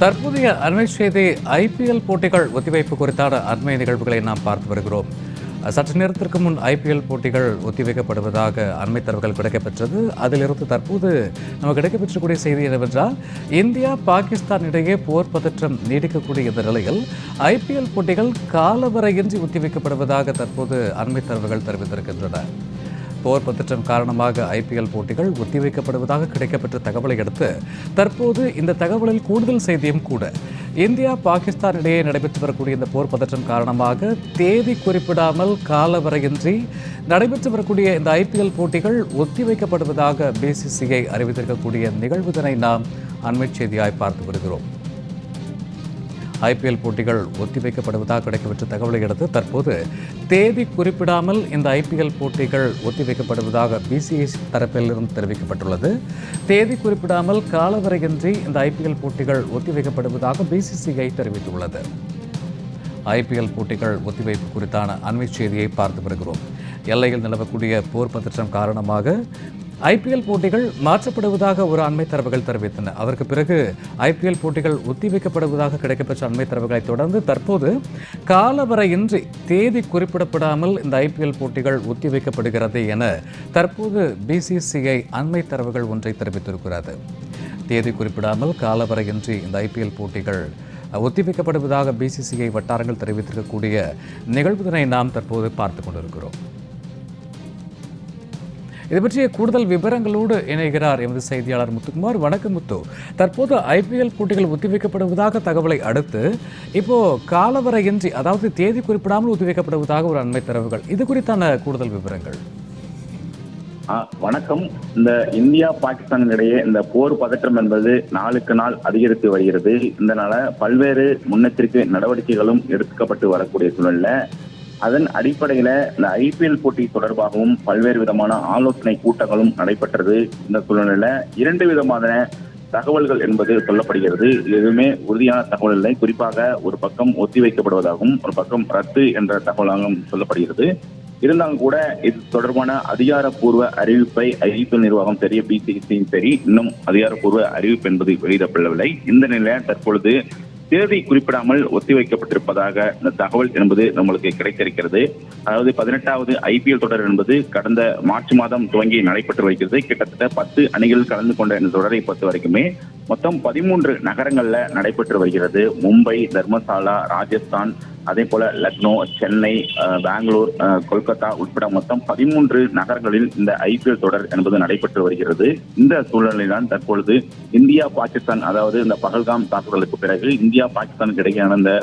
தற்போதைய அண்மை செய்தி ஐபிஎல் போட்டிகள் ஒத்திவைப்பு குறித்தான அண்மை நிகழ்வுகளை நாம் பார்த்து வருகிறோம். சற்று நேரத்திற்கு முன் ஐபிஎல் போட்டிகள் ஒத்திவைக்கப்படுவதாக அண்மை தரவுகள் கிடைக்கப்பெற்றது. அதிலிருந்து தற்போது நமக்கு கிடைக்கப்பெற்றக்கூடிய செய்தி என்னவென்றால் இந்தியா பாகிஸ்தான் இடையே போர் பதற்றம் நீடிக்கக்கூடிய இந்த நிலையில் ஐபிஎல் போட்டிகள் காலவரையின்றி ஒத்திவைக்கப்படுவதாக தற்போது அண்மை தரவுகள் தெரிவித்திருக்கின்றன. போர் பதற்றம் காரணமாக ஐபிஎல் போட்டிகள் ஒத்திவைக்கப்படுவதாக கிடைக்கப்பெற்ற தகவலை அடுத்து தற்போது இந்த தகவலில் கூடுதல் செய்தியும் கூட. இந்தியா பாகிஸ்தான் இடையே நடைபெற்று வரக்கூடிய இந்த போர் பதற்றம் காரணமாக தேதி குறிப்பிடாமல் காலவரையின்றி நடைபெற்று வரக்கூடிய இந்த ஐபிஎல் போட்டிகள் ஒத்திவைக்கப்படுவதாக பிசிசிஐ அறிவித்திருக்கக்கூடிய நிகழ்வுதனை நாம் அண்மை செய்தியாய் பார்த்து வருகிறோம். ஐபிஎல் போட்டிகள் ஒத்திவைக்கப்படுவதாக கிடைக்கப்பெற்ற தகவலை அடுத்து தற்போது தேதி குறிப்பிடாமல் இந்த ஐபிஎல் போட்டிகள் ஒத்திவைக்கப்படுவதாக பிசிஐ தரப்பிலிருந்து தெரிவிக்கப்பட்டுள்ளது. தேதி குறிப்பிடாமல் காலவரையின்றி இந்த ஐபிஎல் போட்டிகள் ஒத்திவைக்கப்படுவதாக பிசிசிஐ தெரிவித்துள்ளது. ஐபிஎல் போட்டிகள் ஒத்திவைப்பு குறித்தான அண்மை செய்தியை பார்த்து வருகிறோம். எல்லையில் நிலவக்கூடிய போர் பதற்றம் காரணமாக ஐபிஎல் போட்டிகள் மாற்றப்படுவதாக ஒரு அண்மை தரவுகள் தெரிவித்தன. அதற்கு பிறகு ஐபிஎல் போட்டிகள் ஒத்திவைக்கப்படுவதாக கிடைக்கப்பெற்ற அண்மை தரவுகளை தொடர்ந்து தற்போது காலவரையின்றி தேதி குறிப்பிடப்படாமல் இந்த ஐபிஎல் போட்டிகள் ஒத்திவைக்கப்படுகிறது என தற்போது பிசிசிஐ அண்மை தரவுகள் ஒன்றை தெரிவித்திருக்கிறது. தேதி குறிப்பிடாமல் காலவரையின்றி இந்த ஐபிஎல் போட்டிகள் ஒத்திவைக்கப்படுவதாக பிசிசிஐ வட்டாரங்கள் தெரிவித்திருக்கக்கூடிய நிகழ்வுதனை நாம் தற்போது பார்த்து கொண்டிருக்கிறோம். இது பற்றிய கூடுதல் விவரங்களோடு இணைகிறார் எமது செய்தியாளர் முத்துக்குமார். வணக்கம் முத்து. தற்போது ஐபிஎல் போட்டிகள் ஒத்திவைக்கப்படுவதாக தகவலை அடுத்து இப்போ காலவரையின்றி அதாவது தேதி குறிப்பிடாமல் ஒத்திவைக்கப்படுவதாக ஒரு அண்மை தரவுகள். இது குறித்தான கூடுதல் விவரங்கள். வணக்கம். இந்த இந்தியா பாகிஸ்தான் இடையே இந்த போர் பதற்றம் என்பது நாளுக்கு நாள் அதிகரித்து வருகிறது. இதனால பல்வேறு முன்னெச்சரிக்கை நடவடிக்கைகளும் எடுக்கப்பட்டு வரக்கூடிய சூழல்ல அதன் அடிப்படையில இந்த ஐபிஎல் போட்டி தொடர்பாகவும் பல்வேறு விதமான ஆலோசனை கூட்டங்களும் நடைபெற்றது. இந்த சூழ்நிலையில இரண்டு விதமான தகவல்கள் என்பது சொல்லப்படுகிறது. எதுவுமே உறுதியான தகவல் இல்லை. குறிப்பாக ஒரு பக்கம் ஒத்திவைக்கப்படுவதாகவும் ஒரு பக்கம் ரத்து என்ற தகவலாகவும் சொல்லப்படுகிறது. இருந்தாலும் கூட இது தொடர்பான அதிகாரப்பூர்வ அறிவிப்பை ஐபிஎல் நிர்வாகம் சரி பிசிசியும் சரி இன்னும் அதிகாரப்பூர்வ அறிவிப்பு என்பது வெளியிடப்படவில்லை. இந்த நிலையில தற்பொழுது தேதி குறிப்பிடாமல் ஒத்திவைக்கப்பட்டிருப்பதாக இந்த தகவல் என்பது நம்மளுக்கு கிடைத்திருக்கிறது. அதாவது பதினெட்டாவது ஐபிஎல் தொடர் என்பது கடந்த மார்ச் மாதம் துவங்கி நடைபெற்று வருகிறது. கிட்டத்தட்ட பத்து அணிகள் கலந்து கொண்ட இந்த தொடரை பொறுத்த வரைக்குமே மொத்தம் பதிமூன்று நகரங்கள்ல நடைபெற்று வருகிறது. மும்பை தர்மசாலா ராஜஸ்தான் அதே போல லக்னோ சென்னை பெங்களூர் கொல்கத்தா உட்பட மொத்தம் பதிமூன்று நகரங்களில் இந்த ஐபிஎல் தொடர் என்பது நடைபெற்று வருகிறது. இந்த சூழ்நிலையில்தான் தற்பொழுது இந்தியா பாகிஸ்தான் அதாவது இந்த பகல்காம் தாக்குதலுக்கு பிறகு இந்தியா பாகிஸ்தானுக்கு இடையேயான இந்த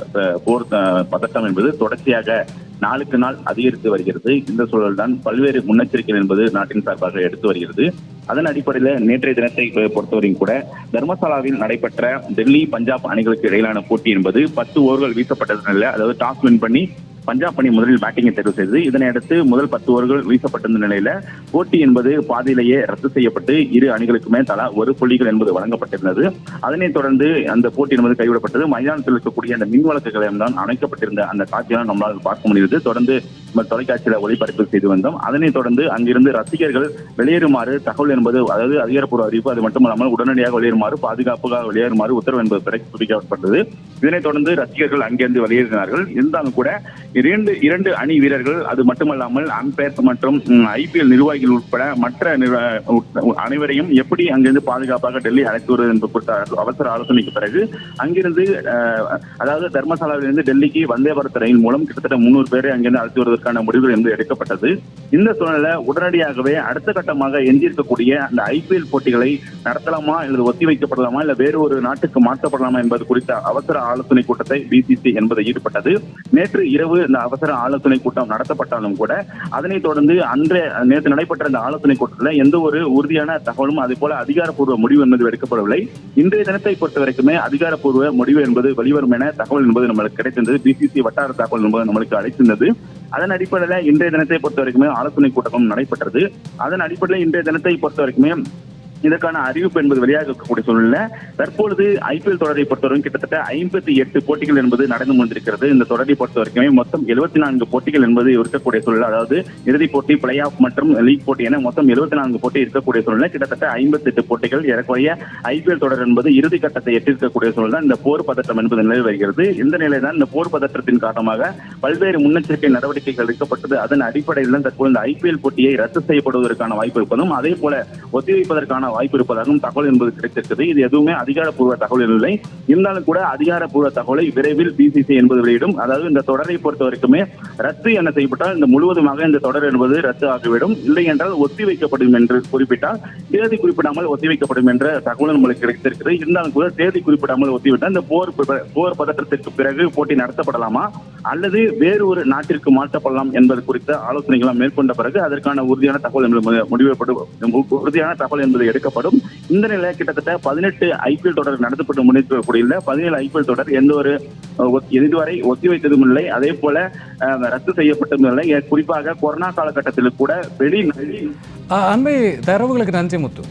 போர் பதட்டம் என்பது தொடர்ச்சியாக நாளுக்கு நாள் அதிகரித்து வருகிறது. இந்த சூழல்தான் பல்வேறு முன்னெச்சரிக்கைகள் என்பது நாட்டின் சார்பாக எடுத்து வருகிறது. அதன் அடிப்படையில் நேற்றைய தினத்தை பொறுத்தவரையும் கூட தர்மசாலாவில் நடைபெற்ற டெல்லி பஞ்சாப் அணிகளுக்கு இடையிலான போட்டி என்பது பத்து ஓவர்கள் வீசப்பட்டதுனால அதாவது டாஸ் வின் பண்ணி பஞ்சாப் அணி முதலில் பேட்டிங்கை தேர்வு செய்தது. இதனை அடுத்து முதல் பத்து ஓவர்கள் வீசப்பட்டிருந்த நிலையில போட்டி என்பது பாதியிலேயே ரத்து செய்யப்பட்டு இரு அணிகளுக்குமே தலா ஒரு புள்ளிகள் என்பது வழங்கப்பட்டிருந்தது. அதனைத் தொடர்ந்து அந்த போட்டி என்பது கைவிடப்பட்டது. மைதானத்தில் இருக்கக்கூடிய அந்த மின் வழக்குகளை தான் அணைக்கப்பட்டிருந்த அந்த காட்சியெல்லாம் நம்மளால் பார்க்க முடியுது தொடர்ந்து தொலைக்காட்சியில ஒளிபரப்பு செய்து வந்தோம். அதனைத் தொடர்ந்து அங்கிருந்து ரசிகர்கள் வெளியேறுமாறு தகவல் என்பது அதாவது அதிகாரப்பூர்வ அறிவிப்பு அது மட்டுமல்லாமல் உடனடியாக வெளியேறுமாறு பாதுகாப்புக்காக வெளியேறுமாறு உத்தரவு என்பது பிறப்பிக்கப்பட்டது இதனைத் தொடர்ந்து ரசிகர்கள் அங்கிருந்து வெளியேறினார்கள். இருந்தாலும் கூட இரண்டு இரண்டு அணி வீரர்கள் அது மட்டுமல்லாமல் அம்பேர் மற்றும் ஐபிஎல் நிர்வாகிகள் உட்பட மற்ற அனைவரையும் எப்படி அங்கிருந்து பாதுகாப்பாக டெல்லி அழைத்து வருவது என்பது குறித்த அவசர ஆலோசனைக்கு பிறகு அங்கிருந்து அதாவது தர்மசாலாவிலிருந்து டெல்லிக்கு வந்தே பாரத் ரயில் மூலம் கிட்டத்தட்ட முன்னூறு பேரை அங்கிருந்து அழைத்து வருவதற்கு வருவதற்கான முடிவுகள் என்பது எடுக்கப்பட்டது. இந்த சூழ்நிலை உடனடியாகவே அடுத்த கட்டமாக எஞ்சியிருக்கக்கூடிய அந்த ஐபிஎல் போட்டிகளை நடத்தலாமா அல்லது ஒத்திவைக்கப்படலாமா இல்ல வேறு ஒரு நாட்டுக்கு மாற்றப்படலாமா என்பது குறித்த அவசர ஆலோசனை கூட்டத்தை பிசிசி என்பது ஈடுபட்டது. நேற்று இரவு இந்த அவசர ஆலோசனை கூட்டம் நடத்தப்பட்டாலும் கூட அதனைத் தொடர்ந்து அன்றைய நேற்று நடைபெற்ற இந்த ஆலோசனை கூட்டத்தில் எந்த ஒரு உறுதியான தகவலும் அதே போல அதிகாரப்பூர்வ முடிவு என்பது எடுக்கப்படவில்லை. இன்றைய தினத்தை பொறுத்த வரைக்குமே அதிகாரப்பூர்வ முடிவு என்பது வெளிவரும் என தகவல் என்பது நம்மளுக்கு கிடைத்திருந்தது. பிசிசி வட்டார தகவல் என்பது நம்மளுக்கு அழைத்திருந்தது அதன் அடிப்படையில் இன்றைய தினத்தை பொறுத்த வரைக்குமே ஆலோசனை கூட்டமும் நடைபெற்றது. அதன் அடிப்படையில் இன்றைய தினத்தை பொறுத்த வரைக்குமே இதற்கான அறிவிப்பு என்பது வெளியாக இருக்கக்கூடிய சூழ்நிலை தற்பொழுது ஐபிஎல் தொடரை பொறுத்தவரைக்கும் கிட்டத்தட்ட ஐம்பத்தி எட்டு போட்டிகள் என்பது நடந்து முடிந்திருக்கிறது. இந்த தொடரை பொறுத்த வரைக்குமே மொத்தம் எழுபத்தி நான்கு போட்டிகள் என்பது இருக்கக்கூடிய சூழ்நிலை. அதாவது இறுதிப் போட்டி பிளே ஆஃப் மற்றும் லீக் போட்டி என மொத்தம் எழுபத்தி நான்கு போட்டி இருக்கக்கூடிய சூழ்நிலை. கிட்டத்தட்ட ஐம்பத்தி எட்டு போட்டிகள் ஏறக்குறைய ஐபிஎல் தொடர் என்பது இறுதி கட்டத்தை எட்டிருக்கக்கூடிய சூழ்நிலை இந்த போர் பதற்றம் என்பது நிலவி வருகிறது. இந்த நிலையில் தான் இந்த போர் பதற்றத்தின் காரணமாக பல்வேறு முன்னெச்சரிக்கை நடவடிக்கைகள் எடுக்கப்பட்டது. அதன் அடிப்படையில் தான் தற்போது இந்த ஐபிஎல் போட்டியை ரத்து செய்யப்படுவதற்கான வாய்ப்பு இருப்பதும் அதே போல ஒத்திவைப்பதற்கான வாய்ப்பு இருப்பதாகவும் தகவல் என்பது கிடைத்திருக்கிறது. இது எதுவுமே அதிகாரப்பூர்வ தகவல் இல்லை. இருந்தாலும் கூட அதிகாரப்பூர்வ தகவலை விரைவில் பிசிசி என்பது வெளியிடும். அதாவது இந்த தொடரை பொறுத்த வரைக்குமே ரத்து என செய்யப்பட்டால் இந்த முழுவதுமாக இந்த தொடர் என்பது ரத்து ஆகிவிடும். இல்லை என்றால் ஒத்திவைக்கப்படும் என்று குறிப்பிட்டால் தேதி குறிப்பிடாமல் ஒத்திவைக்கப்படும் என்ற தகவல் நம்மளுக்கு கிடைத்திருக்கிறது. இருந்தாலும் கூட தேதி குறிப்பிடாமல் ஒத்திவிட்டால் இந்த போர் போர் பதற்றத்திற்கு பிறகு போட்டி நடத்தப்படலாமா? அல்லது வேறு ஒரு நாட்டிற்கு மாற்றப்படலாம் என்பது குறித்த ஆலோசனைகளை மேற்கொண்ட பிறகு அதற்கான உறுதியான தகவல் என்பது முடிவுப்படும் உறுதியான தகவல் என்பது எடுக்க இயக்கப்படும் இந்த நிலையில் கிட்டத்தட்ட பதினெட்டு ஐபிஎல் தொடர் நடத்தப்பட்டு முடிக்கக்கூடிய பதினேழு ஐபிஎல் தொடர் எந்த ஒரு அஹ், ஒத்தி இதுவரை ஒத்திவைத்ததும் இல்லை. அதே போல அஹ், ரத்து செய்யப்பட்டதும் இல்லை. குறிப்பாக கொரோனா காலகட்டத்தில் கூட வெளி அன்பை தரவுகளுக்கு நன்றி முத்து.